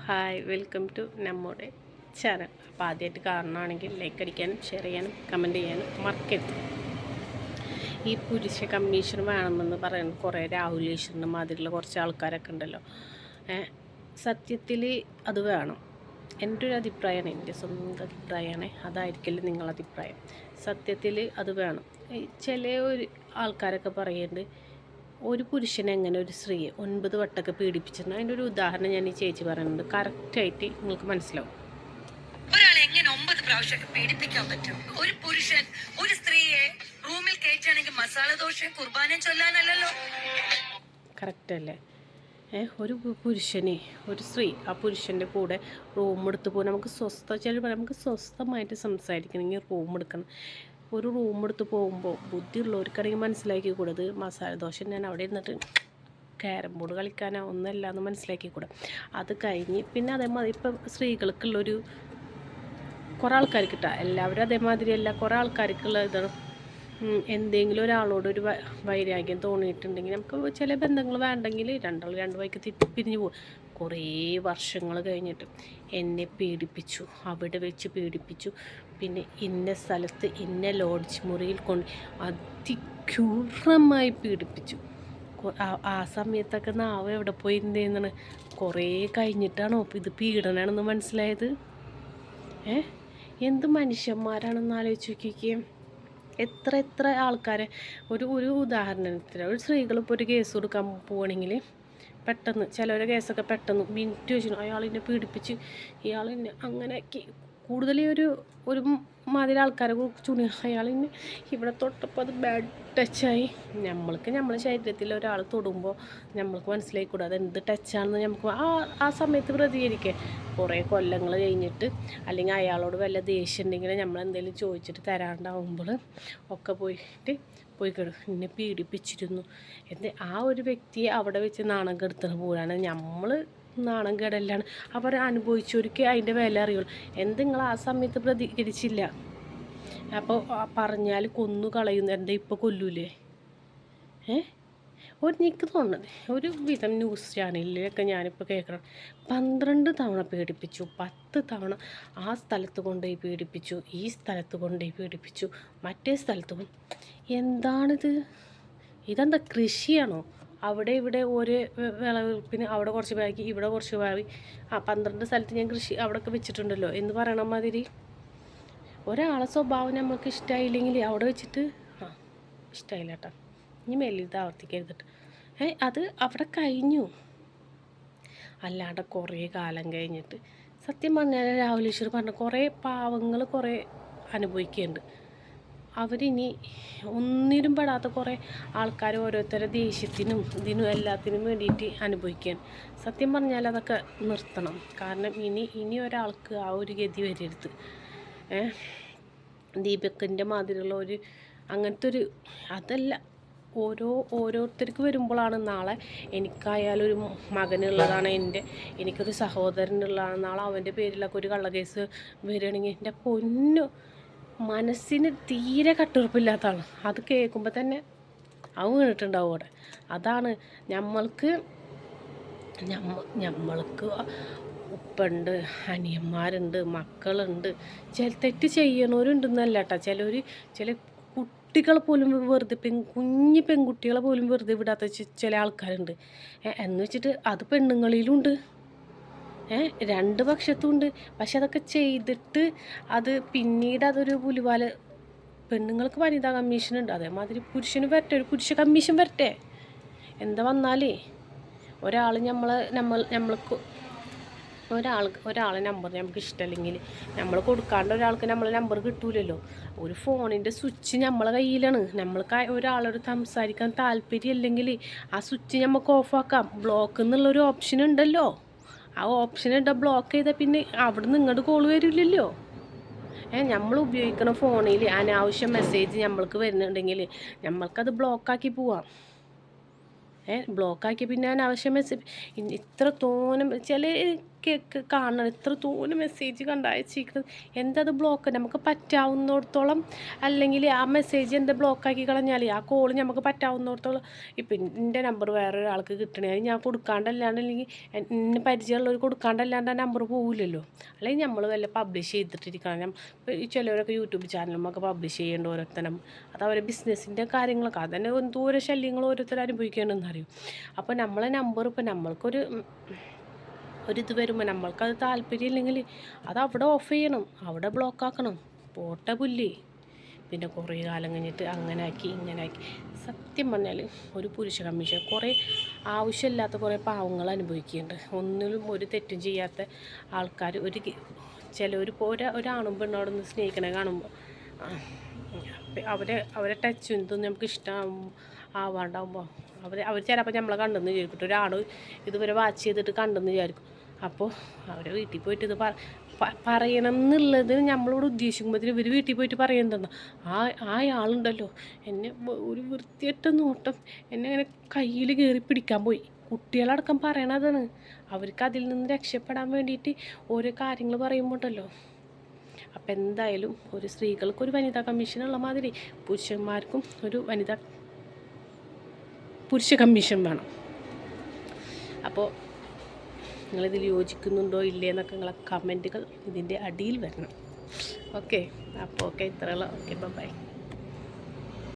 Hi welcome to നമ്മുടെ channel. അപ്പോൾ ആദ്യമായിട്ട് കാണുകയാണെങ്കിൽ ലൈക്ക് അടിക്കാനും ഷെയർ ചെയ്യാനും കമന്റ് ചെയ്യാനും മറക്കരുത്. ഈ പുരുഷ കമ്മീഷൻ വേണമെന്ന് പറയുന്നത് കുറേ രാഹുൽ ഈശ്വരനും മാതിരിയുള്ള കുറച്ച് ആൾക്കാരൊക്കെ ഉണ്ടല്ലോ. സത്യത്തിൽ അത് വേണം. എന്റെ ഒരു അഭിപ്രായമാണ് എന്റെ സ്വന്തം അഭിപ്രായമാണ്. അതായിരിക്കില്ല നിങ്ങളുടെ അഭിപ്രായം. സത്യത്തിൽ അത് വേണം. ചില ഒരു ആൾക്കാരൊക്കെ പറയുന്നുണ്ട് ഒരു പുരുഷനെ എങ്ങനെ ഒരു സ്ത്രീയെ ഒൻപത് വട്ടൊക്കെ പീഡിപ്പിച്ചിരുന്നു. അതിന്റെ ഒരു ഉദാഹരണം ഞാൻ ഈ ചേച്ചി പറയുന്നുണ്ട്. കറക്റ്റായിട്ട് നിങ്ങൾക്ക് മനസ്സിലാവും. ഒരാളെ എങ്ങനെ ഒമ്പത് പ്രാവശ്യമൊക്കെ പീഡിപ്പിക്കാൻ പറ്റും? ഒരു പുരുഷൻ ഒരു സ്ത്രീയെ റൂമിൽ കയറ്റുകയാണെങ്കിൽ മസാല ദോശയും കുർബാനയും ചൊല്ലാനല്ലല്ലോ? കറക്റ്റ് അല്ലേ? ഒരു പുരുഷനെ ഒരു സ്ത്രീ ആ പുരുഷന്റെ കൂടെ റൂം എടുത്ത് പോകും നമുക്ക് സ്വസ്ഥ ചില നമുക്ക് സ്വസ്ഥമായിട്ട് സംസാരിക്കണമെങ്കിൽ റൂം എടുക്കണം. ഒരു റൂം എടുത്ത് പോകുമ്പോൾ ബുദ്ധിയുള്ളവർക്കാണെങ്കിൽ മനസ്സിലാക്കി കൂടത് മസാല ദോശ ഞാൻ അവിടെ ഇരുന്നിട്ട് ക്യാരം ബോർഡ് കളിക്കാനോ ഒന്നല്ല എന്ന് മനസ്സിലാക്കി കൂടെ അത് കഴിഞ്ഞ് പിന്നെ അതേമാതിരി ഇപ്പം സ്ത്രീകൾക്കുള്ളൊരു കുറേ ആൾക്കാർക്ക് കിട്ടുക എല്ലാവരും അതേമാതിരിയല്ല കുറേ ആൾക്കാർക്കുള്ള ഇതാണ്. എന്തെങ്കിലും ഒരാളോട് ഒരു വൈരാഗ്യം തോന്നിയിട്ടുണ്ടെങ്കിൽ നമുക്ക് ചില ബന്ധങ്ങൾ വേണ്ടെങ്കിൽ രണ്ടാൾ രണ്ട് വൈക്ക് പിരിഞ്ഞു പോകും. കുറേ വർഷങ്ങൾ കഴിഞ്ഞിട്ട് എന്നെ പീഡിപ്പിച്ചു അവിടെ വെച്ച് പീഡിപ്പിച്ചു. പിന്നെ ഇന്ന സ്ഥലത്ത് ഇന്ന ലോഡ്ജ് മുറിയിൽ കൊണ്ട് അതിക്രൂരമായി പീഡിപ്പിച്ചു. ആ- സമയത്തൊക്കെ നാവ് എവിടെ പോയി എന്തെന്നാണ് കുറേ കഴിഞ്ഞിട്ടാണോ ഇത് പീഡനാണെന്ന് മനസ്സിലായത്? ഏ? എന്ത് മനുഷ്യന്മാരാണെന്ന് ആലോചിച്ച് നോക്കിക്കേ. എത്ര എത്ര ആൾക്കാരെ ഒരു ഒരു ഉദാഹരണത്തിന് ഒരു സ്ത്രീകൾ ഇപ്പോൾ ഒരു കേസ് കൊടുക്കാൻ പോവുകയാണെങ്കിൽ പെട്ടെന്ന് ചിലവരെ കേസൊക്കെ പെട്ടെന്ന് മിനിറ്റ് വെച്ചു അയാൾ എന്നെ പീഡിപ്പിച്ച് ഇയാൾ എന്നെ കൂടുതൽ ഒരു ഒരു മാതിരി ആൾക്കാരെ ചുണി അയാൾ ഇനി ഇവിടെ തൊട്ടപ്പോൾ അത് ബാഡ് ടച്ചായി നമ്മൾക്ക് നമ്മളെ ശരീരത്തിൽ ഒരാൾ തൊടുമ്പോൾ നമ്മൾക്ക് മനസ്സിലായിക്കൂടാ അത് എന്ത് ടച്ചാണെന്ന് നമുക്ക് ആ ആ സമയത്ത് പ്രതികരിക്കേ കുറേ കൊല്ലങ്ങൾ കഴിഞ്ഞിട്ട് അല്ലെങ്കിൽ അയാളോട് വല്ല ദേഷ്യം ഉണ്ടെങ്കിൽ നമ്മൾ എന്തെങ്കിലും ചോദിച്ചിട്ട് തരാണ്ടാവുമ്പോൾ ഒക്കെ പോയിട്ട് പോയി കിടക്കും. എന്നെ പീഡിപ്പിച്ചിരുന്നു. എന്ത് ആ ഒരു വ്യക്തിയെ അവിടെ വെച്ച് നാണം കെടുത്തുന്ന പോലാണ് നമ്മൾ നാണം കേടല്ലാണ്. അവർ അനുഭവിച്ചവർക്ക് അതിന്റെ വില അറിയുള്ളൂ. എന്ത് നിങ്ങൾ ആ സമയത്ത് പ്രതികരിച്ചില്ല? അപ്പോൾ പറഞ്ഞാൽ കൊന്നു കളയുന്ന എന്താ ഇപ്പോൾ കൊല്ലൂലേ? ഏ? ഒരു എനിക്ക് തോന്നുന്നത്. ഒരു വിധം ന്യൂസ് ചാനലിലൊക്കെ ഞാനിപ്പോൾ കേൾക്കണം. പന്ത്രണ്ട് തവണ പീഡിപ്പിച്ചു പത്ത് തവണ ആ സ്ഥലത്ത് കൊണ്ടുപോയി പീഡിപ്പിച്ചു ഈ സ്ഥലത്ത് കൊണ്ടുപോയി പീഡിപ്പിച്ചു മറ്റേ സ്ഥലത്ത് എന്താണിത്? ഇതെന്താ കൃഷിയാണോ? അവിടെ ഇവിടെ ഒരു വിളവെടുപ്പിന് അവിടെ കുറച്ച് ബാക്കി ഇവിടെ കുറച്ച് ബാക്കി ആ പന്ത്രണ്ട് സ്ഥലത്ത് ഞാൻ കൃഷി അവിടെയൊക്കെ വെച്ചിട്ടുണ്ടല്ലോ. എന്ന് പറയണ മാതിരി. ഒരാളെ സ്വഭാവം നമുക്ക് ഇഷ്ടമായില്ലെങ്കിൽ അവിടെ വെച്ചിട്ട് ആ ഇഷ്ടമായില്ല കേട്ടോ. ഇനി മേലിൽ ഇത് ആവർത്തിക്കരുതിട്ട് ഏ അത് അവിടെ കഴിഞ്ഞു. അല്ലാണ്ട് കുറേ കാലം കഴിഞ്ഞിട്ട്. സത്യം പറഞ്ഞാൽ രാഹുൽ ഈശ്വർ പറഞ്ഞ കുറേ പാവങ്ങൾ കുറേ അനുഭവിക്കുന്നുണ്ട്. അവരിനി ഒന്നിലും പെടാത്ത കുറേ ആൾക്കാർ ഓരോരുത്തരെ ദേഷ്യത്തിനും ഇതിനും എല്ലാത്തിനും വേണ്ടിയിട്ട് അനുഭവിക്കാൻ. സത്യം പറഞ്ഞാൽ അതൊക്കെ നിർത്തണം. കാരണം ഇനി ഇനി ഒരാൾക്ക് ആ ഒരു ഗതി വരരുത്. ദീപക്കിന്റെ മാതിരിയുള്ള ഒരു അങ്ങനത്തെ ഒരു അതല്ല. ഓരോ ഓരോരുത്തർക്ക് വരുമ്പോഴാണ് നാളെ എനിക്കായാലും ഒരു മകനുള്ളതാണ് എന്റെ എനിക്കൊരു സഹോദരനുള്ളതാണ്. നാളെ അവന്റെ പേരിലൊക്കെ ഒരു കള്ളക്കേസ് വരികയാണെങ്കിൽ എന്റെ പൊന്നു മനസ്സിന് തീരെ കട്ടുറപ്പില്ലാത്ത ആളാണ് അത് കേൾക്കുമ്പോൾ തന്നെ അവ വീണിട്ടുണ്ടാവും അവിടെ. അതാണ് ഞമ്മൾക്ക് നമ്മൾക്ക് ഉപ്പുണ്ട് അനിയന്മാരുണ്ട് മക്കളുണ്ട്. ചില തെറ്റ് ചെയ്യണവരുണ്ടെന്നല്ല കേട്ടോ ചിലർ ചില കുട്ടികളെ പോലും വെറുതെ പെൺ കുഞ്ഞു പെൺകുട്ടികളെ പോലും വെറുതെ വിടാത്ത ചില ആൾക്കാരുണ്ട്. എന്ന് വെച്ചിട്ട് അത് പെണ്ണുങ്ങളിലുണ്ട്. ഏ രണ്ട് പക്ഷത്തും ഉണ്ട് പക്ഷെ അതൊക്കെ ചെയ്തിട്ട് അത് പിന്നീട് അതൊരു പുലിവാൽ പെണ്ണുങ്ങൾക്ക് വനിതാ കമ്മീഷൻ ഉണ്ട് അതേമാതിരി പുരുഷന് വരട്ടെ ഒരു പുരുഷ കമ്മീഷൻ വരട്ടെ. എന്താ വന്നാലേ? ഒരാൾ നമ്മൾ നമ്മൾ നമ്മൾക്ക് ഒരാൾ ഒരാളെ നമ്പർ നമുക്ക് ഇഷ്ടമല്ലെങ്കിൽ നമ്മൾ കൊടുക്കാണ്ട് ഒരാൾക്ക് നമ്മളെ നമ്പർ കിട്ടൂലല്ലോ. ഒരു ഫോണിന്റെ സ്വിച്ച് നമ്മളെ കയ്യിലാണ്. നമ്മൾക്ക് ഒരാളോട് സംസാരിക്കാൻ താല്പര്യമില്ലെങ്കിൽ ആ സ്വിച്ച് നമുക്ക് ഓഫാക്കാം ബ്ലോക്ക് എന്നുള്ളൊരു ഓപ്ഷൻ ഉണ്ടല്ലോ. ആ ഓപ്ഷൻ ഇട്ട ബ്ലോക്ക് ചെയ്താൽ പിന്നെ അവിടെ നിന്ന് ഇങ്ങോട്ട് കോൾ വരില്ലല്ലോ. ഏ നമ്മൾ ഉപയോഗിക്കുന്ന ഫോണിൽ അനാവശ്യ മെസ്സേജ് നമ്മൾക്ക് വരുന്നുണ്ടെങ്കിൽ നമ്മൾക്കത് ബ്ലോക്കാക്കി പോവാം. ഏ ബ്ലോക്കാക്കി പിന്നെ അനാവശ്യ മെസ്സേജ് ഇത്ര തോന്നും ചില കേക്ക് കാണണം. എത്ര തോന്നെ മെസ്സേജ് കണ്ട് അയച്ചിരിക്കുന്നത്. എന്തത് ബ്ലോക്ക് നമുക്ക് പറ്റാവുന്നിടത്തോളം അല്ലെങ്കിൽ ആ മെസ്സേജ് എന്താ ബ്ലോക്കാക്കി കളഞ്ഞാൽ ആ കോൾ നമുക്ക് പറ്റാവുന്നിടത്തോളം ഇപ്പം എന്റെ നമ്പർ വേറെ ഒരാൾക്ക് കിട്ടണേ ഞാൻ കൊടുക്കാണ്ടല്ലാണ്ട് അല്ലെങ്കിൽ എന്നെ പരിചയമുള്ളവർ കൊടുക്കാണ്ടല്ലാണ്ട് ആ നമ്പർ പോകില്ലല്ലോ അല്ലെങ്കിൽ നമ്മൾ വല്ല പബ്ലിഷ് ചെയ്തിട്ടിരിക്കണം. ചിലവരൊക്കെ യൂട്യൂബ് ചാനലുമൊക്കെ പബ്ലിഷ് ചെയ്യേണ്ട ഓരോരുത്തരും. അത് അവരെ ബിസിനസ്സിന്റെ കാര്യങ്ങളൊക്കെ. അതന്നെ എന്തോരം ശല്യങ്ങൾ ഓരോരുത്തർ അനുഭവിക്കണമെന്നറിയും അപ്പോൾ നമ്മളെ നമ്പർ ഇപ്പം നമ്മൾക്കൊരു ഒരിത് വരുമ്പോൾ നമ്മൾക്കത് താല്പര്യം ഇല്ലെങ്കിൽ അത് അവിടെ ഓഫ് ചെയ്യണം അവിടെ ബ്ലോക്ക് ആക്കണം. പോട്ട പുല്ലി. പിന്നെ കുറേ കാലം കഴിഞ്ഞിട്ട് അങ്ങനെ ആക്കി ഇങ്ങനെ ആക്കി സത്യം പറഞ്ഞാൽ ഒരു പുരുഷ കമ്മീഷൻ കുറേ ആവശ്യമില്ലാത്ത കുറേ പാവങ്ങൾ അനുഭവിക്കുന്നുണ്ട്. ഒന്നിലും ഒരു തെറ്റും ചെയ്യാത്ത ആൾക്കാർ ഒരു ചില ഒരു ഒരാണും പെണ്ണോട് ഒന്ന് സ്നേഹിക്കണ കാണുമ്പോൾ അവരെ അവരെ ടച്ചും ഇതൊന്നും നമുക്ക് ഇഷ്ടം ആവാണ്ടാവുമ്പോൾ അവർ അവർ ചിലപ്പോൾ നമ്മളെ കണ്ടെന്ന് വിചാരിക്കും. ഒരാൾ ഇതുവരെ വാച്ച് ചെയ്തിട്ട് കണ്ടെന്ന് വിചാരിക്കും. അപ്പോൾ അവരെ വീട്ടിൽ പോയിട്ട് ഇത് പറയണം എന്നുള്ളത് നമ്മളോട് ഉദ്ദേശിക്കുമ്പോൾ ഇവർ വീട്ടിൽ പോയിട്ട് പറയുന്നതെന്ന് ആ ആ ആളുണ്ടല്ലോ. എന്നെ ഒരു വൃത്തിയറ്റ നോട്ടം എന്നെ അങ്ങനെ കയ്യിൽ കയറി പിടിക്കാൻ പോയി. കുട്ടികളടക്കം പറയണതാണ് അവർക്ക് അതിൽ നിന്ന് രക്ഷപ്പെടാൻ വേണ്ടിയിട്ട് ഓരോ കാര്യങ്ങൾ പറയുമ്പോൾ ഉണ്ടല്ലോ അപ്പം എന്തായാലും ഒരു സ്ത്രീകൾക്ക് ഒരു വനിതാ കമ്മീഷൻ ഉള്ള മാതിരി പുരുഷന്മാർക്കും ഒരു വനിതാ പുരുഷ കമ്മീഷൻ വേണം. അപ്പോൾ നിങ്ങളിതിൽ യോജിക്കുന്നുണ്ടോ ഇല്ലേ എന്നൊക്കെ നിങ്ങളെ കമന്റുകൾ ഇതിന്റെ അടിയിൽ വരണം. ഓക്കെ അപ്പോൾ ഓക്കെ ഇത്രയുള്ള. Okay bye